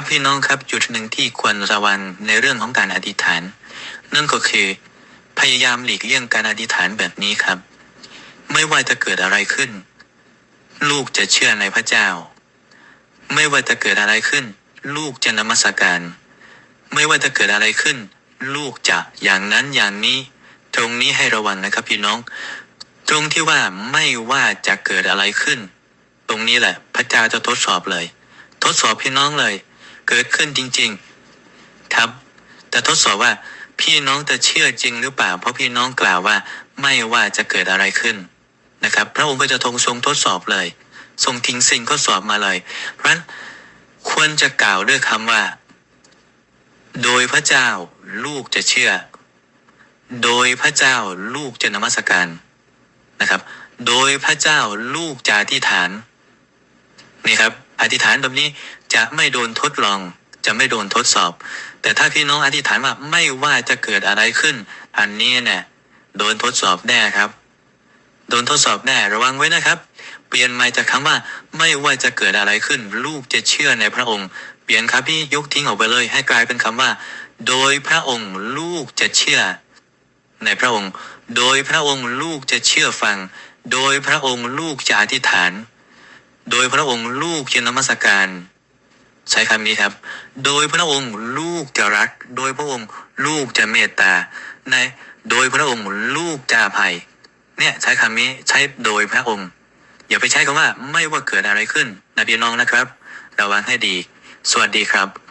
ครับพี่น้องครับจุดหนึ่งที่ควรระวังในเรื่องของการอธิษฐาน นั่นก็คือ พยายามหลีกเลี่ยงการอธิษฐานแบบนี้ครับ ไม่ว่าจะเกิดอะไรขึ้น ลูกจะเชื่อในพระเจ้า ไม่ว่าจะเกิดอะไรขึ้น ลูกจะนมัสการ ไม่ว่าจะเกิดอะไรขึ้น ลูกจะอย่างนั้นอย่างนี้ ตรงนี้ให้ระวังนะครับพี่น้อง ตรงที่ว่าไม่ว่าจะเกิดอะไรขึ้น ตรงนี้แหละ พระเจ้าจะทดสอบเลย ทดสอบพี่น้องเลย เกิดขึ้นจริง ๆ ครับ แต่ทดสอบว่าพี่น้องจะเชื่อจริงหรือเปล่า เพราะพี่น้องกล่าวว่าไม่ว่าจะเกิดอะไรขึ้นนะครับ พระองค์ก็จะทรงทรงทดสอบเลย ทรงทิ้งสิ่งทดสอบมาเลย เพราะฉะนั้นควรจะกล่าวด้วยคำว่า โดยพระเจ้าลูกจะเชื่อ โดยพระเจ้าลูกจะนมัสการนะครับ โดยพระเจ้าลูกจะอธิษฐานนี่ครับ อธิษฐานแบบนี้จะไม่โดนทดลอง จะไม่โดนทดสอบ แต่ถ้าพี่น้องอธิษฐานว่าไม่ว่าจะเกิดอะไรขึ้น อันนี้เนี่ยโดนทดสอบแน่ครับ โดนทดสอบแน่ระวังไว้นะครับ เปลี่ยนใหม่จากคำว่า ไม่ว่าจะเกิดอะไรขึ้น ลูกจะเชื่อในพระองค์ เปลี่ยนครับพี่ยกทิ้งออกไปเลย ให้กลายเป็นคำว่า โดยพระองค์ลูกจะเชื่อ ในพระองค์ โดยพระองค์ลูกจะเชื่อฟัง โดยพระองค์ลูกจะอธิษฐาน โดยพระองค์ลูกจะนมัสการ ใช้คำนี้ครับ โดยพระองค์ลูกจะรัก โดยพระองค์ลูกจะเมตตา ใน โดยพระองค์ลูกจะอภัย เนี่ยใช้คำนี้ใช้โดยพระองค์ อย่าไปใช้คำว่าไม่ว่าเกิดอะไรขึ้นนะพี่น้องนะครับ ระวังให้ดี สวัสดีครับ